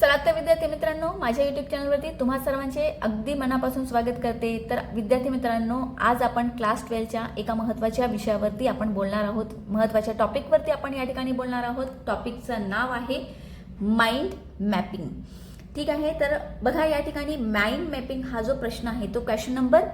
चला तर विद्यार्थी मित्रांनो माझ्या युट्यूब चॅनलवरती तुम्हा सर्वांचे अगदी मनापासून स्वागत करते. तर विद्यार्थी मित्रांनो आज आपण क्लास ट्वेल्वच्या एका महत्त्वाच्या विषयावरती आपण बोलणार आहोत. महत्त्वाच्या टॉपिकवरती आपण या ठिकाणी बोलणार आहोत. टॉपिकचं नाव आहे माइंड मॅपिंग ठीक आहे तर बघा या ठिकाणी माइंड मॅपिंग हा जो प्रश्न आहे तो क्वेश्चन नंबर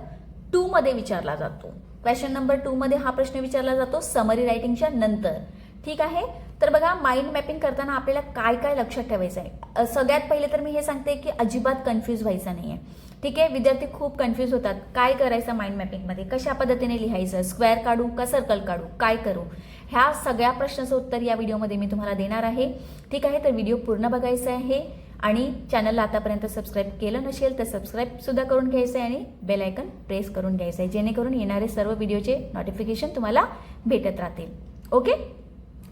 टूमध्ये विचारला जातो. क्वेश्चन नंबर टूमध्ये हा प्रश्न विचारला जातो समरी रायटिंगच्या नंतर. ठीक आहे? तर बघा माइंड मॅपिंग करताना आपल्याला काय काय लक्षात ठेवायचं आहे सगळ्यात पहिले तर मी हे सांगते की अजिबात कन्फ्यूज व्हायचं नाही आहे ठीक आहे? विद्यार्थी खूप कन्फ्यूज होतात. काय करायचं माइंड मॅपिंगमध्ये कशा पद्धतीने लिहायचं? स्क्वेअर काढू का सर्कल काढू? काय करू? ह्या सगळ्या प्रश्नाचं उत्तर या व्हिडिओमध्ये मी तुम्हाला देणार आहे. ठीक आहे? तर व्हिडिओ पूर्ण बघायचा आहे. आणि चॅनलला आतापर्यंत सबस्क्राईब केलं नसेल तर सबस्क्राईबसुद्धा करून घ्यायचं आहे आणि बेल आयकन प्रेस करून घ्यायचं आहे जेणेकरून येणारे सर्व व्हिडिओचे नोटिफिकेशन तुम्हाला भेटत राहतील. ओके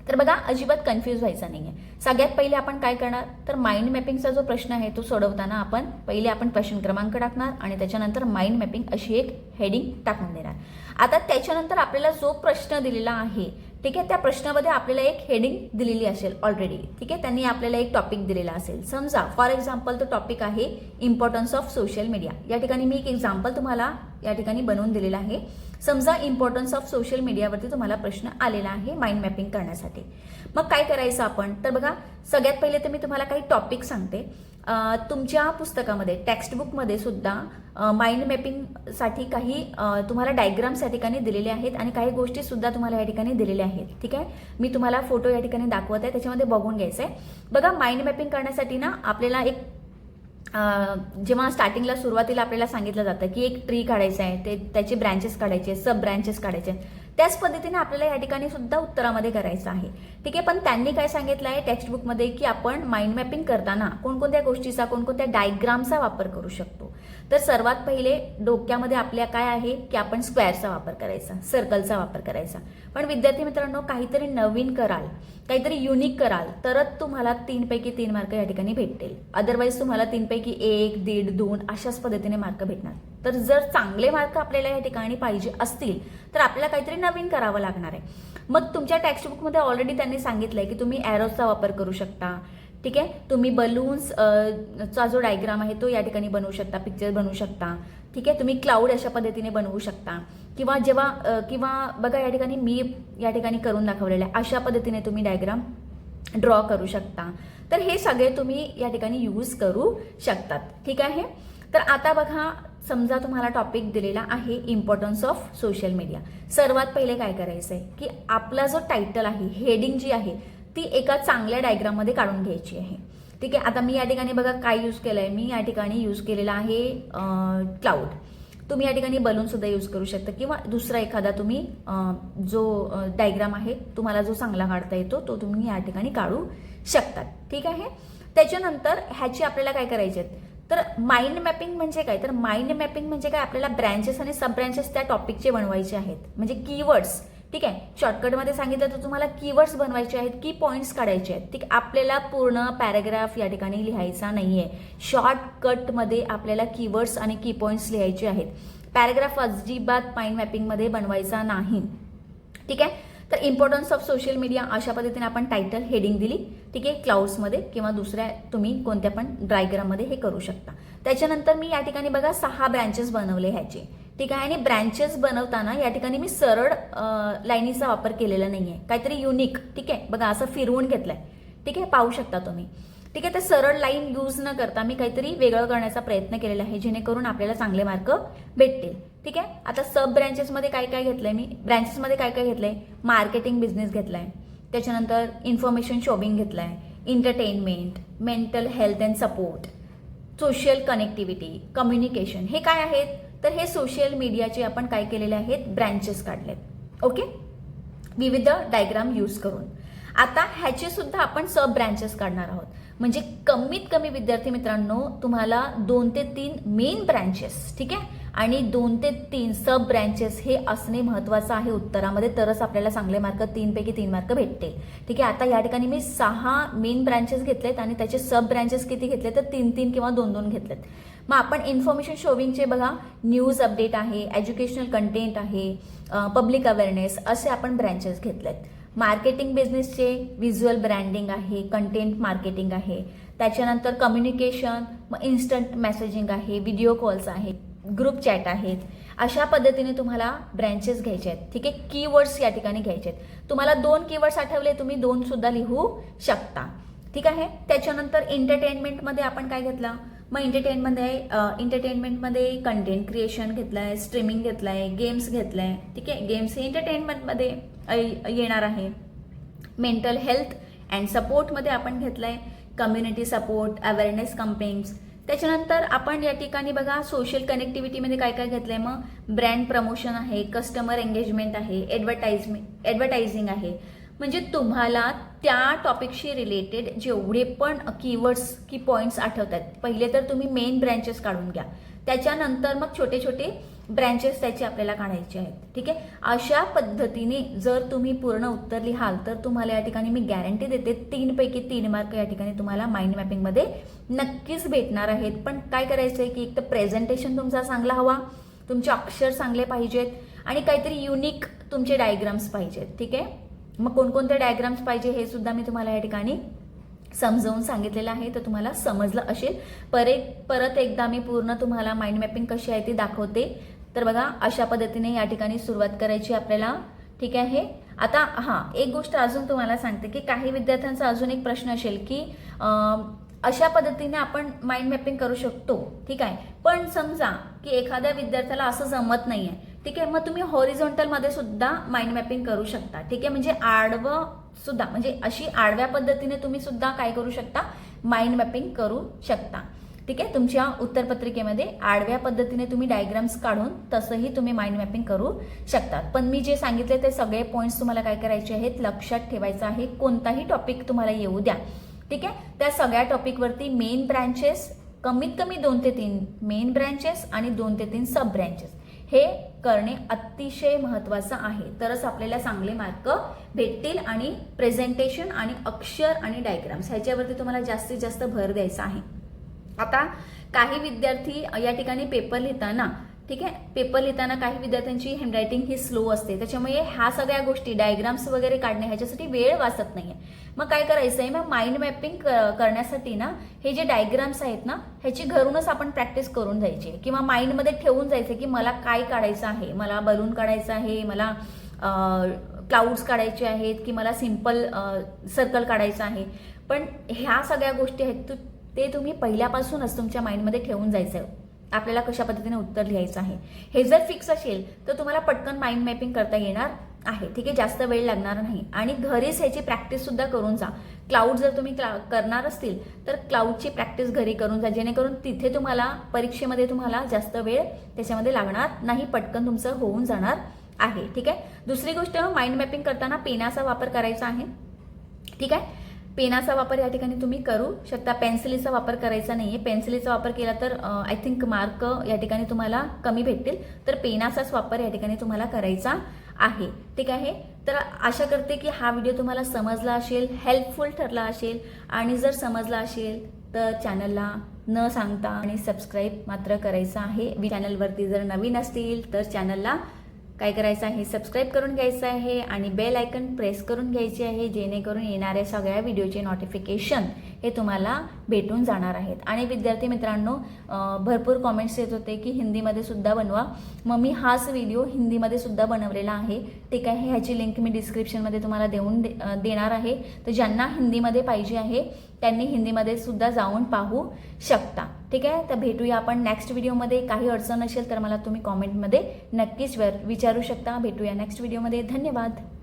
तर बघा अजिबात कन्फ्यूज व्हायचं नाही आहे सगळ्यात पहिले आपण काय करणार? तर माइंड मॅपिंगचा जो प्रश्न आहे तो सोडवताना आपण पहिले आपण प्रश्न क्रमांक टाकणार आणि त्याच्यानंतर माइंड मॅपिंग अशी एक हेडिंग टाकून देणार. आता त्याच्यानंतर आपल्याला जो प्रश्न दिलेला आहे ठीक आहे त्या प्रश्नामध्ये आपल्याला एक हेडिंग दिलेली असेल ऑलरेडी ठीक आहे त्यांनी आपल्याला एक टॉपिक दिलेला असेल. समजा फॉर एक्झाम्पल तो टॉपिक आहे इम्पॉर्टन्स ऑफ सोशल मीडिया या ठिकाणी मी एक एक्झाम्पल तुम्हाला या ठिकाणी बनवून दिलेला आहे. समजा इम्पॉर्टन्स ऑफ सोशल मीडियावरती तुम्हाला प्रश्न आलेला आहे माइंड मॅपिंग करण्यासाठी. मग काय करायचं आपण? तर बघा सगळ्यात पहिले तर मी तुम्हाला काही टॉपिक सांगते. तुमच्या पुस्तकामध्ये टेक्स्टबुकमध्ये सुद्धा माइंड मॅपिंगसाठी काही तुम्हाला डायग्राम्स या ठिकाणी दिलेले आहेत आणि काही गोष्टी सुद्धा तुम्हाला या ठिकाणी दिलेल्या आहेत. ठीक आहे? मी तुम्हाला फोटो या ठिकाणी दाखवत आहे त्याच्यामध्ये बघून घ्यायचं आहे बघा माइंड मॅपिंग करण्यासाठी ना आपल्याला एक जेव्हा स्टार्टिंगला सुरुवातीला आपल्याला सांगितलं जातं की एक ट्री काढायचं आहे ते त्याचे ब्रँचेस काढायचे सब ब्रँचेस काढायचे त्याच पद्धतीने आपल्याला या ठिकाणी सुद्धा उत्तरामध्ये करायचं आहे. ठीक आहे पण त्यांनी काय सांगितलं आहे टेक्स्ट बुकमध्ये की आपण माइंड मॅपिंग करताना कोणकोणत्या गोष्टीचा कोणकोणत्या डायग्रामचा वापर करू शकतो. तर सर्वात पहिले डोक्यामध्ये आपल्या काय आहे की आपण स्क्वेअरचा वापर करायचा सर्कलचा वापर करायचा. पण विद्यार्थी मित्रांनो काहीतरी नवीन कराल काहीतरी युनिक कराल तरच तुम्हाला तीनपैकी तीन मार्क या ठिकाणी भेटतील. अदरवाईज तुम्हाला तीनपैकी एक दीड दोन अशाच पद्धतीने मार्क भेटणार. तर जर चांगले मार्क आपल्याला या ठिकाणी पाहिजे असतील तर आपल्याला काहीतरी नवीन करावं लागणार आहे. मग तुमच्या टेक्स्टबुकमध्ये ऑलरेडी त्यांनी सांगितलंय की तुम्ही ॲरोजचा वापर करू शकता ठीक आहे? तुम्ही बलून्स चा जो डायग्राम आहे तो या ठिकाणी बनवू शकता पिक्चर बनवू शकता. ठीक आहे? तुम्ही क्लाउड अशा पद्धतीने बनवू शकता. किंवा जेव्हा किंवा बघा या ठिकाणी मी या ठिकाणी करून दाखवलेलं आहे. अशा पद्धतीने तुम्ही डायग्राम ड्रॉ करू शकता. तर हे सगळे तुम्ही या ठिकाणी यूज करू शकतात. ठीक आहे? तर आता बघा समजा तुम्हाला टॉपिक दिलेला आहे इम्पॉर्टन्स ऑफ सोशल मीडिया सर्वात पहिले काय करायचं आहे की आपला जो टायटल आहे हेडिंग जी आहे ती एका चांगल्या डायग्राममध्ये काढून घ्यायची आहे. ठीक आहे? आता मी या ठिकाणी बघा काय यूज केलं आहे मी या ठिकाणी यूज केलेला आहे क्लाउड तुम्ही या ठिकाणी बलूनसुद्धा यूज करू शकता. किंवा दुसरा एखादा तुम्ही जो डायग्राम आहे तुम्हाला जो चांगला काढता येतो तो तुम्ही या ठिकाणी काढू शकतात ठीक आहे? त्याच्यानंतर ह्याची आपल्याला काय करायचे आहेत? तर माइंड मॅपिंग म्हणजे काय? तर माइंड मॅपिंग म्हणजे काय? आपल्याला ब्रँचेस आणि सब ब्रँचेस त्या टॉपिकचे बनवायचे आहेत. म्हणजे कीवर्ड्स ठीक आहे? शॉर्टकटमध्ये सांगितलं तर तुम्हाला कीवर्ड्स बनवायचे आहेत की पॉईंट्स काढायचे आहेत. ठीक आपल्याला पूर्ण पॅराग्राफ या ठिकाणी लिहायचा नाही आहे शॉर्टकटमध्ये आपल्याला कीवर्ड्स आणि की पॉईंट्स लिहायचे आहेत. पॅराग्राफ अजिबात माइंड मॅपिंगमध्ये बनवायचा नाही. ठीक आहे? तर इम्पॉर्टन्स ऑफ सोशल मीडिया अशा पद्धतीने आपण टायटल हेडिंग दिली. ठीक आहे? क्लाउड्समध्ये किंवा दुसऱ्या तुम्ही कोणत्या पण ड्रायग्राममध्ये हे करू शकता. त्याच्यानंतर मी या ठिकाणी बघा सहा ब्रँचेस बनवले ह्याचे. ठीक आहे? आणि ब्रँचेस बनवताना या ठिकाणी मी सरळ लाईनीचा वापर केलेला नाही आहे काहीतरी युनिक ठीक आहे? बघा असं फिरवून घेतलंय. ठीक आहे? पाहू शकता तुम्ही. ठीक आहे? तर सरळ लाईन यूज न करता मी काहीतरी वेगळं करण्याचा प्रयत्न केलेला आहे जेणेकरून आपल्याला चांगले मार्क भेटतील. ठीक आहे? आता सब ब्रँचेसमध्ये काय काय घेतलंय मी? ब्रँचेसमध्ये काय काय घेतलंय? मार्केटिंग बिझनेस घेतलाय. त्याच्यानंतर इन्फॉर्मेशन शॉपिंग घेतलाय. Entertainment mental health and support social connectivity communication हे काय आहेत? तर हे सोशल मीडियाचे आपण काय केलेले आहेत? ब्रँचेस काढलेत. ओके विविध डायग्राम यूज करून. आता ह्याचे सुद्धा आपण सब ब्रँचेस काढणार आहोत. म्हणजे कमीत कमी विद्यार्थी मित्रांनो तुम्हाला दोन ते तीन मेन ब्रँचेस ठीक आहे? आणि दोन ते तीन सब ब्रँचेस हे असणे महत्त्वाचं आहे उत्तरामध्ये. तरच आपल्याला चांगले मार्क तीनपैकी तीन मार्क भेटतील. ठीक आहे आता या ठिकाणी मी सहा मेन ब्रँचेस घेतलेत आणि त्याचे सब ब्रँचेस किती घेतले तर तीन तीन किंवा दोन दोन घेतलेत. मग आपण इन्फॉर्मेशन शोविंगचे बघा. न्यूज अपडेट आहे एज्युकेशनल कंटेंट आहे पब्लिक अवेअरनेस असे आपण ब्रँचेस घेतलेत. मार्केटिंग बिझनेसचे व्हिज्युअल ब्रँडिंग आहे कंटेंट मार्केटिंग आहे. त्याच्यानंतर कम्युनिकेशन मग इन्स्टंट मेसेजिंग आहे व्हिडिओ कॉल्स आहेत ग्रुप चॅट आहेत. अशा पद्धतीने तुम्हाला ब्रँचेस घ्यायचे आहेत. ठीक आहे? कीवर्ड्स या ठिकाणी घ्यायचे आहेत. तुम्हाला दोन कीवर्ड्स आठवले तुम्ही दोन सुद्धा लिहू शकता. ठीक आहे? त्याच्यानंतर एंटरटेनमेंटमध्ये आपण काय घेतलं? मग एंटरटेनमध्ये एंटरटेनमेंटमध्ये कंटेंट क्रिएशन घेतलं आहे स्ट्रीमिंग घेतलं आहे गेम्स घेतलं आहे ठीक आहे? गेम्स हे एंटरटेनमेंटमध्ये येणार आहे. मेंटल हेल्थ अँड सपोर्टमध्ये आपण घेतलं आहे कम्युनिटी सपोर्ट अवेअरनेस कम्पेन्स त्याच्यानंतर आपण या ठिकाणी बघा सोशल कनेक्टिव्हिटीमध्ये काय काय घेतलं आहे मग? ब्रँड प्रमोशन आहे कस्टमर एंगेजमेंट आहे ॲडव्हर्टाइजमेंट ॲडव्हर्टायझिंग आहे. म्हणजे तुम्हाला त्या टॉपिकशी रिलेटेड जेवढे पण कीवर्ड्स की पॉईंट्स आठवतात. पहिले तर तुम्ही मेन ब्रँचेस काढून घ्या. त्याच्यानंतर मग छोटे छोटे ब्रँचेस त्याचे आपल्याला काढायचे आहेत. ठीक आहे? अशा पद्धतीने जर तुम्ही पूर्ण उत्तर लिहाल तर तुम्हाला या ठिकाणी मी गॅरंटी देते तीनपैकी तीन मार्क या ठिकाणी तुम्हाला माइंड मॅपिंगमध्ये नक्कीच भेटणार आहेत. पण काय करायचं आहे की एक तर प्रेझेंटेशन तुमचा चांगला हवा तुमचे अक्षर चांगले पाहिजेत आणि काहीतरी युनिक तुमचे डायग्राम्स पाहिजेत. ठीक आहे? मग कोणकोणते डायग्राम्स पाहिजे हे सुद्धा मी तुम्हाला या ठिकाणी समजावून सांगितलेलं आहे. तर तुम्हाला समजलं असेल. परत परत एकदा मी पूर्ण तुम्हाला माइंड मॅपिंग कशी आहे ती दाखवते. तर बघा अशा पद्धतीने या ठिकाणी सुरुवात करायची आपल्याला. ठीक आहे? आता हां एक गोष्ट अजून तुम्हाला सांगते की काही विद्यार्थ्यांचा अजून एक प्रश्न असेल की अशा पद्धतीने आपण माइंड मॅपिंग करू शकतो. ठीक आहे? पण समजा की एखाद्या विद्यार्थ्याला असं जमत नाही आहे ठीक आहे मग तुम्ही हॉरिझॉन्टलमध्ये सुद्धा माइंड मॅपिंग करू शकता. ठीक आहे म्हणजे आडवं सुद्धा म्हणजे अशी आडव्या पद्धतीने तुम्ही सुद्धा काय करू शकता? माइंड मॅपिंग करू शकता. ठीक आहे तुमच्या उत्तरपत्रिकेमध्ये आडव्या पद्धतीने तुम्ही डायग्राम्स काढून तसंही तुम्ही माइंड मॅपिंग करू शकतात पण मी जे सांगितले ते सगळे पॉईंट्स तुम्हाला काय करायचे आहेत लक्षात ठेवायचं आहे कोणताही टॉपिक तुम्हाला येऊ द्या. ठीक आहे त्या सगळ्या टॉपिकवरती मेन ब्रँचेस कमीत कमी दोन ते तीन मेन ब्रँचेस आणि दोन ते तीन सब ब्रँचेस हे करणे अतिशय महत्त्वाचं आहे. तरच आपल्याला चांगले मार्क भेटतील आणि प्रेझेंटेशन आणि अक्षर आणि डायग्राम्स ह्याच्यावरती तुम्हाला जास्तीत जास्त भर द्यायचा आहे. आता काही विद्यार्थी या ठिकाणी पेपर लिहिताना ठीक आहे? पेपर लिहिताना काही विद्यार्थ्यांची हँडरायटिंग ही स्लो असते. त्याच्यामुळे ह्या सगळ्या गोष्टी डायग्राम्स वगैरे काढणे ह्याच्यासाठी वेळ वाचत नाहीये. मग काय करायचं आहे मग माइंड मॅपिंग करण्यासाठी ना हे जे डायग्राम्स आहेत ना ह्याची घरूनच आपण प्रॅक्टिस करून जायची आहे. किंवा माइंडमध्ये ठेवून जायचं की मला काय काढायचं आहे? मला बलून काढायचं आहे मला क्लाउड्स काढायचे आहेत की मला सिंपल सर्कल काढायचं आहे. पण ह्या सगळ्या गोष्टी आहेत तू ते तुम्ही पहिल्यापासूनच तुमच्या माइंडमध्ये ठेवून जायचं. आहे आपल्याला कशा पद्धतीने उत्तर लिहायचं आहे? हे जर फिक्स असेल तर तुम्हाला पटकन माइंड मॅपिंग करता येणार आहे. ठीक आहे? जास्त वेळ लागणार नाही. आणि घरीच ह्याची प्रॅक्टिस सुद्धा करून जा. क्लाउड जर तुम्ही क्ला- करणार असतील तर क्लाउडची प्रॅक्टिस घरी करून जा. जेणेकरून तिथे तुम्हाला परीक्षेमध्ये तुम्हाला जास्त वेळ त्याच्यामध्ये लागणार नाही. पटकन तुमचं होऊन जाणार आहे. ठीक आहे? दुसरी गोष्ट माइंड मॅपिंग करताना पेनाचा वापर करायचा आहे. ठीक आहे? पेनाचा वापर या ठिकाणी तुम्ही करू शकता. पेन्सिलीचा वापर करायचा नाही आहे पेन्सिलीचा वापर केला तर आय थिंक मार्क या ठिकाणी तुम्हाला कमी भेटतील. तर पेनाचाच वापर या ठिकाणी तुम्हाला करायचा आहे. ठीक आहे? तर आशा करते की हा व्हिडिओ तुम्हाला समजला असेल हेल्पफुल ठरला असेल आणि जर समजला असेल तर चॅनलला न सांगता आणि सबस्क्राईब मात्र करायचं आहे. चॅनलवरती जर नवीन असतील तर चॅनलला काय करायचं आहे सबस्क्राईब करून घ्यायचं आहे आणि बेल आयकन प्रेस करून घ्यायचे आहे जेणेकरून येणाऱ्या सगळ्या व्हिडिओचे नोटिफिकेशन हे तुम्हाला भेटून जाणार आहेत. आणि विद्यार्थी मित्रांनो भरपूर कॉमेंट्स येत होते की हिंदीमध्ये सुद्धा बनवा. मग मी हाच व्हिडिओ हिंदीमध्ये सुद्धा बनवलेला आहे. ठीक आहे ह्याची लिंक मी डिस्क्रिप्शनमध्ये तुम्हाला देऊन दे- देणार आहे. तर ज्यांना हिंदीमध्ये पाहिजे आहे त्यांनी हिंदीमध्ये सुद्धा जाऊन पाहू शकता. ठीक आहे? तर भेटूया आपण नेक्स्ट व्हिडिओमध्ये काही अडचण असेल तर मला तुम्ही कॉमेंटमध्ये नक्कीच वर- विचारू शकता. भेटूया नेक्स्ट व्हिडिओमध्ये धन्यवाद.